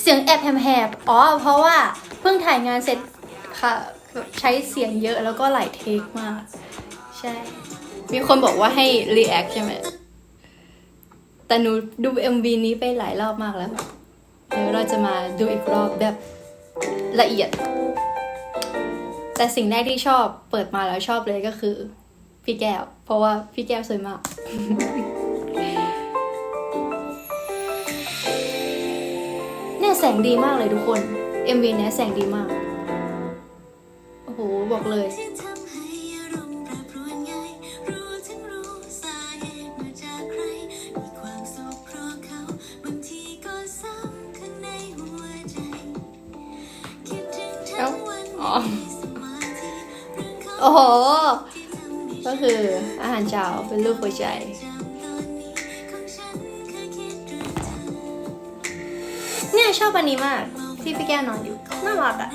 เสียงแอบแหบๆอ๋อ เพราะว่าเพิ่งถ่ายงานเสร็จค่ะใช้เสียงเยอะแล้วก็หลายเทคมาก ใช่ มีคนบอกว่าให้ react ใช่ไหม แต่หนูดู MV นี้ไปหลายรอบมากแล้ว เดี๋ยวเราจะมาดูอีกรอบแบบละเอียด แต่สิ่งแรกที่ชอบเปิดมาแล้วชอบเลยก็คือ พี่แก้ว เพราะว่าพี่แก้วสวยมาก แสงดีมากเลยทุกคน MV เนี้ยแสงดีมาก โอ้โห บอกเลยที่ทำให้อารมณ์แปรปรวนง่ายรู้ทั้งรู้สาเหตุมาจากใครมีความสุขเพราะเขาบางทีก็เศร้าข้างในหัวใจคิดถึงทั้งวันอ๋อไม่มีสมาธิเรื่องเขาโอ้โหที่ทำให้ก็คืออาหารเช้าเป็นรูปหัวใจ ชอบอันนี้มาก ที่พี่แก้วนอนอยู่น่ารักอะ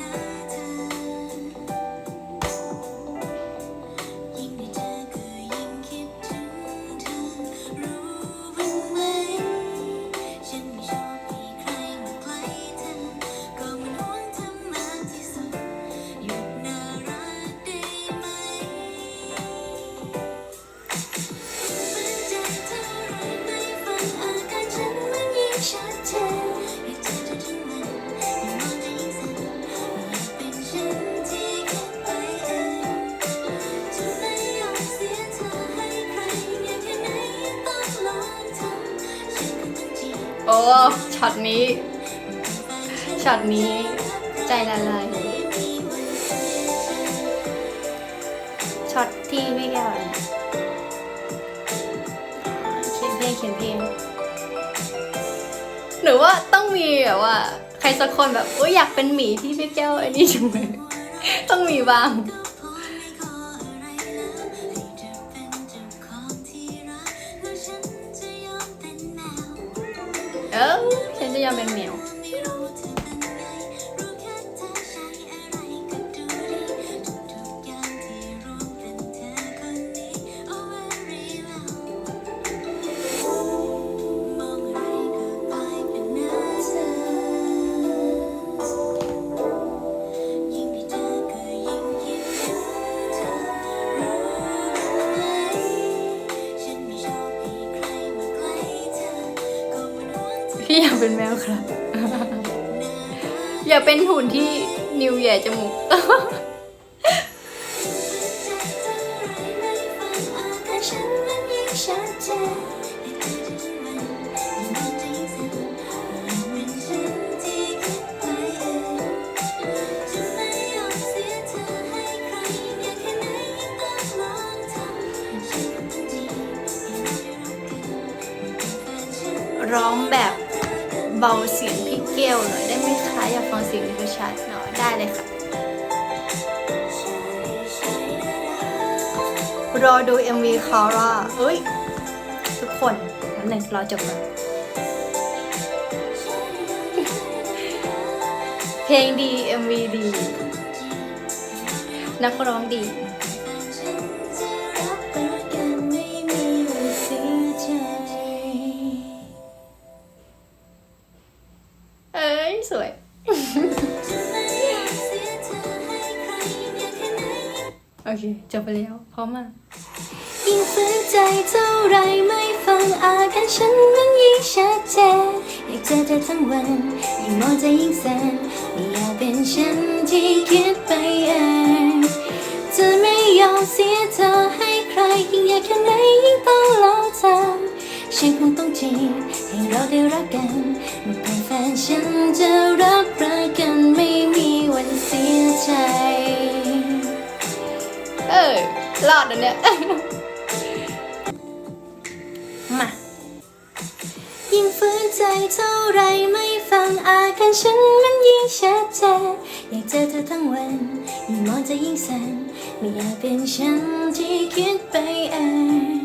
ช็อตนี้ ช็อตนี้ ใจละลายช็อตที่พี่แก้วเขียนเพลงเขียนเพลงหรือว่าต้องมีแบบว่า ใครสักคนแบบโอ้ยอยากเป็นหมีที่พี่แก้วไอ้นี่จังเลยต้องมีบ้าง เออฉันจะยอมเป็นแมว พี่อยากเป็นแมวครับ อยากเป็นหุ่นที่นิวแย่จมูกฉันมันยิ่งชัดเจนให้เธอทุกวันยิ่งมองจะยิ่งสั่นยิ่งเป็นฉันที่คิดไปเองจะไม่ยอมเสียเธอใหญ่จีบให้เราได้รักร้องแบบ เบาเสียงพี่เกลหน่อยได้ไหมคะอยากฟังเสียงพี่ชัดหน่อยได้เลยค่ะ รอดู MV คาร่าเอ้ย ทุกคนน้ำหนึ่งรอจบก่อนเพลงดี MV ดี นักร้องดี โอเค จบไปแล้วพร้อมมากยิ่งฝืนใจเท่าไรไม่ฟังอาการฉันมันยิ่งชัดเจนอยากเจอเธอทั้งวันยิ่งมองใจยิ่งแสนไม่อยากเป็นฉันที่คิดไปเองจะไม่ยอมเสียเธอให้ใครยิ่งอยากแค่ไหนยิ่งต้องลองทำฉันคงต้องจีบให้เราได้รักกันเมื่อเป็นแฟนฉันจะรับประกัน รอดอันเนี้ยมายิ่งฝืนใจเท่าไรไม่ฟังอาการฉันมันยิ่งชัดเจนอยากเจอเธอทั้งวันยิ่งมองจะยิ่งสั่นไม่อยากเป็นฉันที่คิดไปเอง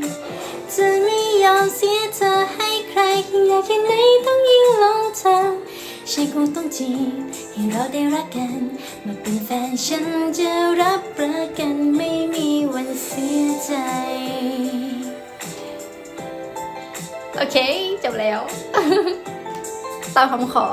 จะไม่ยอมเสียเธอให้ใครยิ่งอยากแค่ไหนต้องยิ่งลองทำ ฉันคงต้องจีบให้เราได้รักกัน มาเป็นแฟนฉันจะรับประกันไม่มีวันเสียใจ โอเค จบแล้ว ตามคำขอ